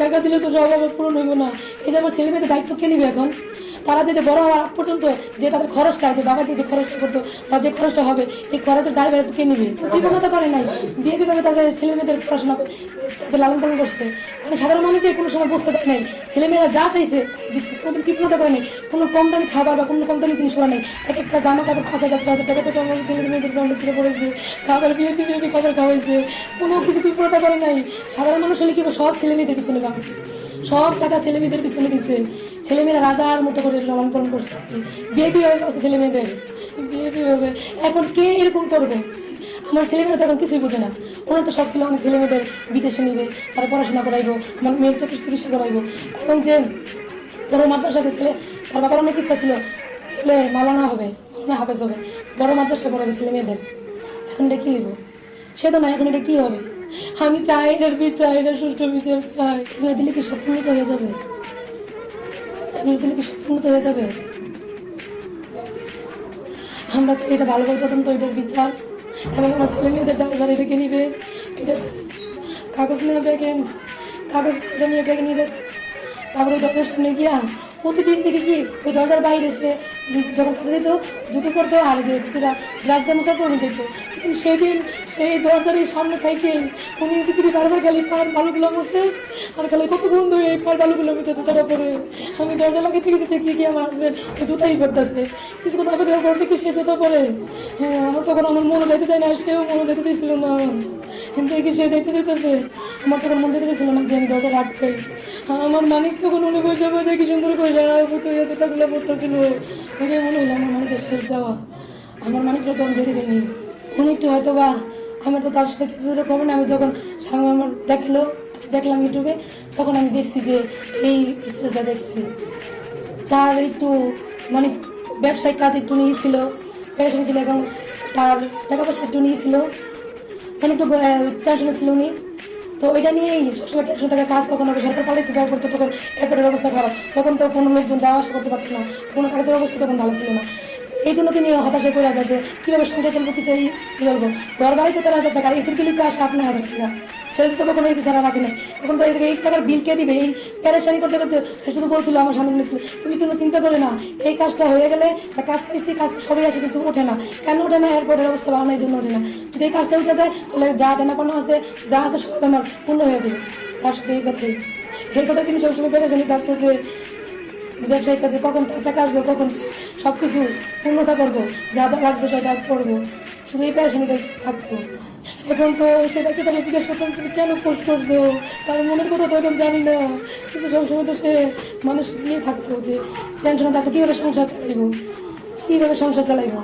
টাকা দিলে তো সব আবার পূরণ হইব না। এই যে আমার ছেলে মেয়েদের দায়িত্ব কে নিবে এখন? তারা যে যে বড় হওয়ার আগ পর্যন্ত যে তাদের খরচটা যে বাবা যে যে খরচটা করতো বা যে খরচটা হবে, এই খরচের দায় কে নিবে? বিবাহতা করে নাই। বিয়ে বিভাগে তাদের ছেলে মেয়েদের পড়াশোনা তাদের লালন পালন করছে। মানে সাধারণ মানুষ যে কোনো সময় বুঝতে পারে নাই, ছেলে মেয়েরা যা চাইছে কোনো কৃপণতা করে নেই, কোনো কম দামি খাবার বা কোনো কম দামি জিনিস করা নেই। এক একটা জামা কাপড় পাঁচ হাজার ছ হাজার টাকা আমার ছেলে মেয়েদের ব্র্যান্ডের থেকে পড়েছে। খাবার বিয়ে বিয়ে বিয়ে খাবার খাওয়াইছে। কোনো কিছু কৃপণতা করে নাই। সাধারণ মানুষ হলে কি সব ছেলে মেয়েদের পিছনে ভাঙছে সব টাকা ছেলে মেয়েদের পিছনে দিছে। ছেলে মেয়েরা রাজার মতো করে লালন পালন করছে। বিয়ে হয়ে ছেলে মেয়েদের বিয়ে বিয়ে হবে এখন কে এরকম করবে? আমার ছেলেমেয়েরা তো এখন কিছুই বোঝে না। ওনার তো সব ছিল আমার ছেলে মেয়েদের বিদেশে নিবে, তারা পড়াশোনা করাইবো, আমার মেয়ের চোখের চিকিৎসা করাইবো। এবং যে বড় মাদ্রাসা আছে, ছেলে তার বাবার অনেক ইচ্ছা ছিল, ছেলে মালানা হবে, মালানা হাফেজ হবে। বড় মাদ্রাসা পড়াবে ছেলে মেয়েদের এখন এটা কি হইব? সে তো না এখন এটা কি হবে? আমি চাই এটার বিচার এটা সুষ্ঠু বিচার চাই দিলে কি সব হয়ে যাবে? পূর্ণত হয়ে যাবে? আমরা চাই এটা ভালো করে তখন তো এটার বিচার। এবং আমার ছেলে মেয়েদের ড্রাইভার এটাকে নিবে। এটা। কাগজ নিয়ে কাগজ নিয়ে ব্যাগে নিয়ে যাচ্ছে। তারপরে দরজার সামনে গিয়া প্রতিদিন থেকে কি ওই দরজার বাইরে সে যখন কাছে যেত, জুতো পরতো আর যে জুতোটা রাস্তা মশা পরে যেত। কিন্তু সেদিন সেই দরজার সামনে থেকে উনি যদি বারবার গেলে পায়ের বালুগুলো মুছতে, আর খালি কত বন্ধু এই পায়ের বালুগুলো মুছে জুতোটা পরে আমি দরজা লাগিয়ে থেকে যেতে গিয়ে গিয়ে আমার হাজবেন্ড জুতাই করতেছে কিছুক্ষণ অপেক্ষা করে দেখি সে জুতো পরে। হ্যাঁ আমার তখন আমার মনে যাইতে চায় না সেও মনে যেতে চাইছিল না। কিন্তু দেখি সে যেতে যেতেছে আমার তখন মন যেতে চাইছিল না যে আমি দরজা আটকাই। আমার মানিক তখন উনি বসে বসে কি সুন্দর করে তো মনে হইল আমার মানিকের শেষ যাওয়া। আমার মানিকরা তখন যেতে দেয়নি উনি একটু হয়তো বা আমার তো তার সাথে ফেসবুকে খবর না আমি যখন আমার দেখাল, দেখলাম ইউটিউবে, তখন আমি দেখছি যে এই স্টোরিটা দেখছি। তার একটু মানে ব্যবসায়িক কাজ একটু নিয়েছিল, ব্যবসা ছিল এবং তার টাকা পয়সা একটু নিয়েছিল। মানে একটু টেনশনে ছিল উনি। তো ওইটা নিয়েই সবাই একশো টাকা কাজ কখন হবে সরকার পালিয়েছে যাওয়ার করতো তখন এয়ারপোর্টের অবস্থা খারাপ তখন তো কোনো লোকজন যাওয়া আসা করতে পারতো না। কোনো কাজের অবস্থা তখন ভালো ছিল না। এই জন্য তিনি হতাশা করে যায় যে কীভাবে সংসার চলবো কী বলব? ঘর বাড়িতে তেরো হাজার টাকা এসির বিলিতে আসে, আপনার হাজার টাকা ছেলে তো কখনো এসি ছাড়া রাখে নাই। তখন তো এই টাকার বিল কে দিবে? এই প্যারেশানি করতে করতে শুধু বলছিল আমার সামনে বলেছিল, তুমি কোনো চিন্তা করে না, এই কাজটা হয়ে গেলে কাজ পাইছি কাজটা সবাই আসে কিন্তু ওঠে না। কেন ওঠে না? এয়ারপোর্টের অবস্থা ভালো এই জন্য ওঠে না। যদি এই কাজটা উঠে যায়, তাহলে যা দেনা কোনো আছে, যা আছে সব আমার পূর্ণ হয়ে যাবে। তার সাথে এই কথাই। এই কথা তিনি সবসময় প্যারেশানি থাকতো যে, ব্যবসায়িক কাজে কখন টাকা আসবে, কখন সব কিছু পূর্ণতা করব, যা যা লাগবে যা যা করব। শুধু এই প্যারেশানিতে থাকতো। এখন তো সেটা হচ্ছে তাহলে জিজ্ঞেস করতাম, তুমি কেন পোস্ট করছ? তার মনের কথা তো এখন জানি না। কিন্তু সবসময় তো সে মানুষ নিয়ে থাকতো যে, টেনশনে থাকতো, কীভাবে সংসার চালাইবো? কীভাবে সংসার চালাইবো?